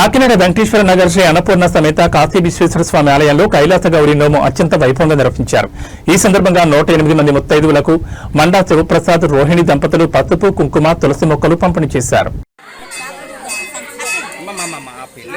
కాకినాడ వెంకటేశ్వర నగర్ శ్రీ అన్నపూర్ణ సమేత కాశీ విశ్వేశ్వర స్వామి ఆలయంలో కైలాస గౌరీ నోము అత్యంత వైభవంగా నిర్వహించారు. ఈ సందర్భంగా నూట ఎనిమిది మంది ముత్తైదువులకు మండా శివప్రసాద్ రోహిణి దంపతులు పసుపు కుంకుమ తులసి మొక్కలు పంపిణీ చేశారు. పిల్ల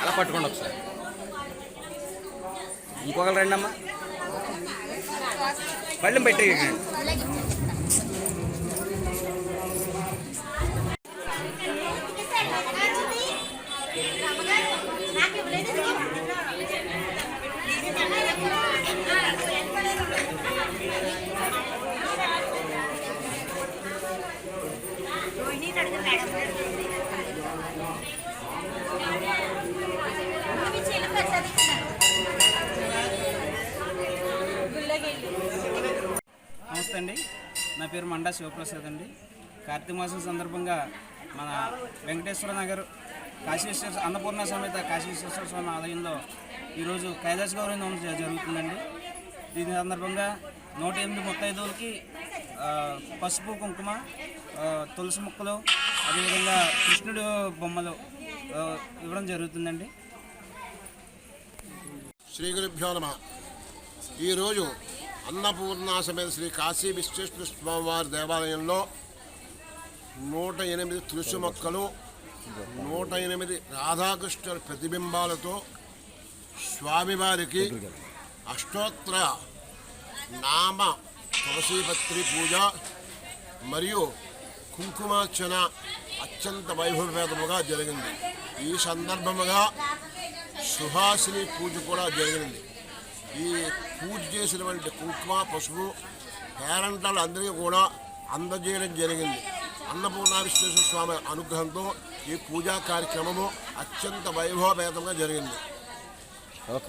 అలా పట్టుకోండి ఒకసారి. ఇంకొకరు రండి అమ్మా పళ్ళెం పెట్టేయండి నాకు ఇవ్వలేదు. నమస్తే అండి. నా పేరు మండా శివప్రసాద్ అండి. కార్తీక మాసం సందర్భంగా మన వెంకటేశ్వర నగర్ కాశీ అన్నపూర్ణ సమేత కాశీ విశ్వేశ్వర స్వామి ఆలయంలో ఈరోజు కైలాస గౌరవ జరుగుతుందండి. దీని సందర్భంగా నూట ఎనిమిది ముత్తైదువులకి పసుపు కుంకుమ తులసి ముక్కలు అదేవిధంగా కృష్ణుడు బొమ్మలు ఇవ్వడం జరుగుతుందండి. శ్రీ గురుభ్యో నమ. ఈరోజు అన్నపూర్ణ సమేత శ్రీ కాశీ విశ్వేశ్వర స్వామివారి దేవాలయంలో నూట ఎనిమిది తులసి మొక్కలు నూట ఎనిమిది రాధాకృష్ణుల ప్రతిబింబాలతో స్వామివారికి అష్టోత్తర నామ తులసీపత్రి పూజ మరియు కుంకుమార్చన అత్యంత వైభవపేతముగా జరిగింది. ఈ సందర్భముగా సుహాసిని పూజ కూడా జరిగింది. ఈ పూజ చేసినటువంటి కుంకుమ పసుపు పేరంటాలు అందరికీ కూడా అందజేయడం జరిగింది. అన్నపూర్ణావిశ్వేశ్వర స్వామి అనుగ్రహంతో ఈ పూజా కార్యక్రమము అత్యంత వైభవపేతంగా జరిగింది. ఓకే.